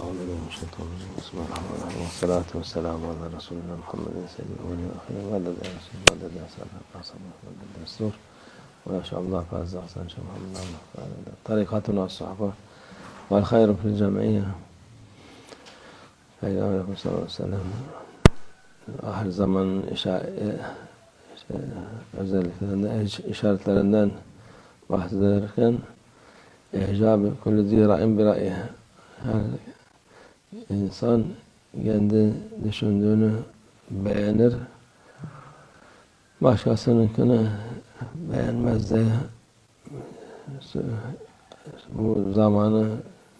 الله والصلاة والسلام على رسول الله محمد سيد الأولين والآخرين وعدد رسول وعدد أسرار أعصاب وعدد السور وإن شاء الله فاز أحسن شاء الله طريقتنا الصحبة والخير في الجمعية فإلى عليكم صلى الله عليه وسلم آخر زمن إشارة لندن واحد ذلك إعجاب كل ذي رأي برأيه insan kendi düşündüğünü beğenir. Başkasınınkini beğenmez de bu zamanı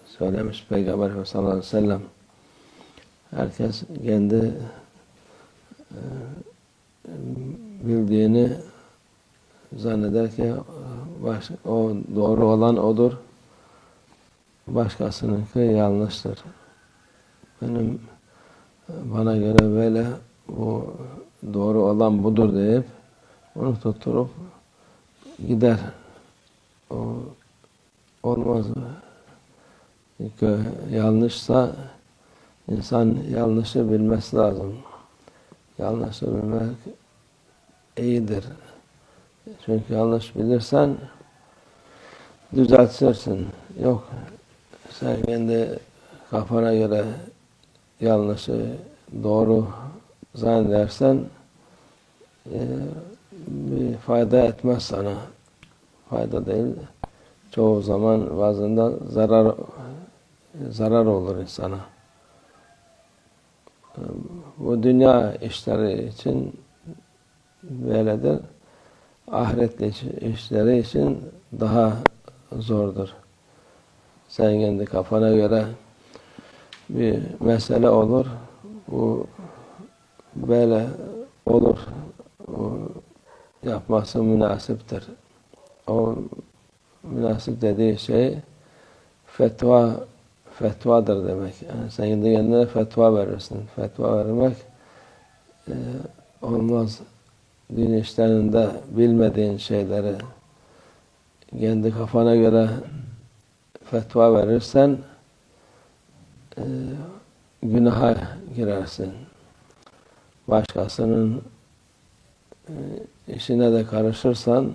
söylemiş Peygamber sallallahu aleyhi ve sellem. Herkes kendi e, bildiğini zanneder ki baş, o doğru olan odur. Başkasınınki yanlıştır. Benim bana göre böyle bu doğru olan budur deyip onu tutturup gider. O olmaz. Çünkü yanlışsa insan yanlışı bilmesi lazım. Yanlışı bilmek iyidir. Çünkü yanlış bilirsen düzeltirsin. Yok sen kendi kafana göre yanlışı doğru zannedersen e, bir fayda etmez sana. Fayda değil. Çoğu zaman bazında zarar zarar olur insana. Bu dünya işleri için böyledir. Ahiretli işleri için daha zordur. Sen kendi kafana göre bir mesele olur. Bu böyle olur. O yapması münasiptir. O münasip dediği şey fetva fetvadır demek. Yani sen kendi kendine fetva verirsin. Fetva vermek e, olmaz. Din işlerinde bilmediğin şeyleri kendi kafana göre fetva verirsen e, günaha girersin. Başkasının e, işine de karışırsan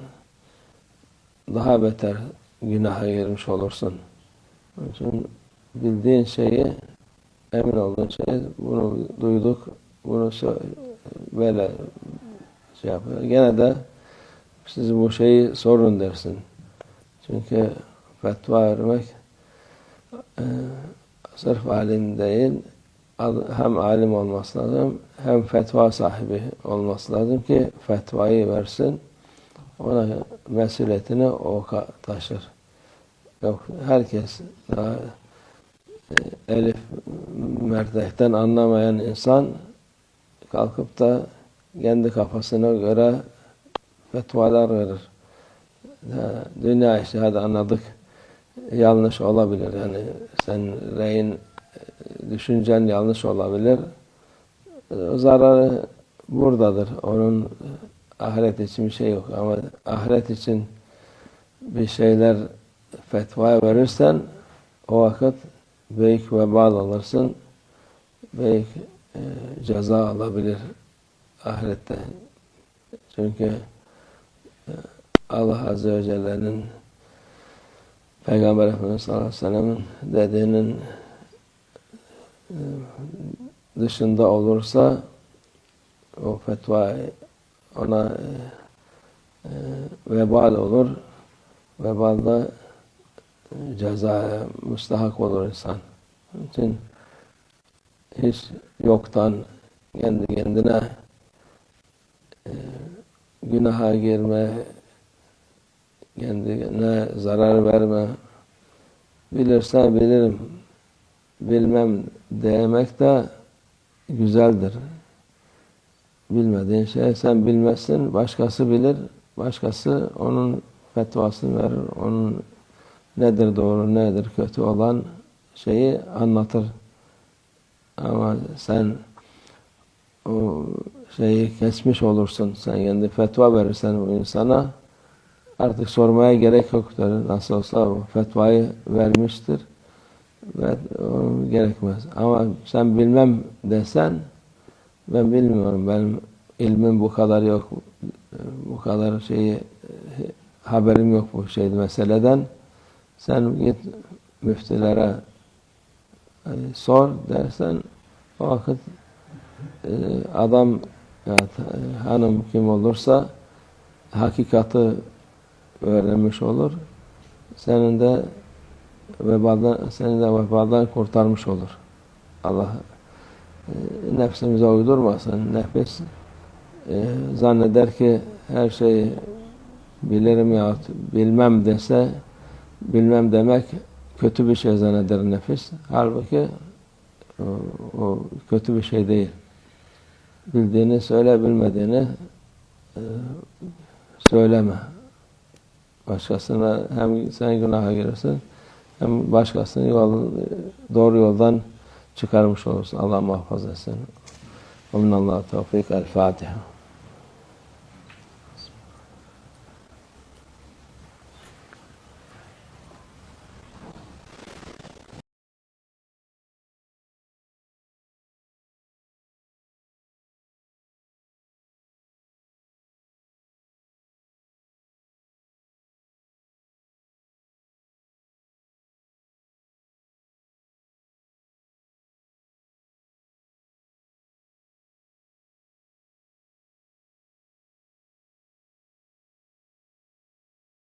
daha beter günaha girmiş olursun. Onun için bildiğin şeyi emin olduğun şeyi bunu duyduk bunu böyle şey yapıyor. Gene de siz bu şeyi sorun dersin. Çünkü fetva vermek e, sırf alim değil hem alim olması lazım hem fetva sahibi olması lazım ki fetvayı versin ona mesuliyetini o taşır. Yok herkes daha elif mertekten anlamayan insan kalkıp da kendi kafasına göre fetvalar verir. Dünya işte hadi anladık yanlış olabilir. Yani sen reyin düşüncen yanlış olabilir. O zararı buradadır. Onun ahiret için bir şey yok. Ama ahiret için bir şeyler fetva verirsen o vakit büyük vebal alırsın. Büyük e, ceza alabilir ahirette. Çünkü e, Allah Azze ve Celle'nin Peygamber Efendimiz sallallahu aleyhi ve sellem'in dediğinin e, dışında olursa o fetva ona e, e, vebal olur. Vebalda cezaya müstahak olur insan. Onun için hiç yoktan kendi kendine günaha girme, kendine zarar verme. Bilirsen bilirim, bilmem demek de güzeldir. Bilmediğin şey sen bilmezsin, başkası bilir, başkası onun fetvasını verir, onun nedir doğru, nedir kötü olan şeyi anlatır. Ama sen o şeyi kesmiş olursun. Sen kendi fetva verirsen bu insana artık sormaya gerek yoktur. Nasıl olsa fetvayı vermiştir. ve gerekmez. Ama sen bilmem desen ben bilmiyorum. Benim ilmim bu kadar yok. Bu kadar şeyi haberim yok bu şey meseleden. Sen git müftülere e, sor dersen o vakit e, adam ya, e, hanım kim olursa hakikati öğrenmiş olur. Senin de vebaldan, seni de vebaldan kurtarmış olur. Allah e, nefsimize uydurmasın. Nefis e, zanneder ki her şeyi bilirim ya bilmem dese bilmem demek kötü bir şey zanneder nefis. Halbuki o, o kötü bir şey değil. Bildiğini söyle, bilmediğini e, söyleme. Başkasına hem sen günaha girersin hem başkasını yol, doğru yoldan çıkarmış olursun. Allah muhafaza etsin. Ve minallahu tevfik. El Fatiha.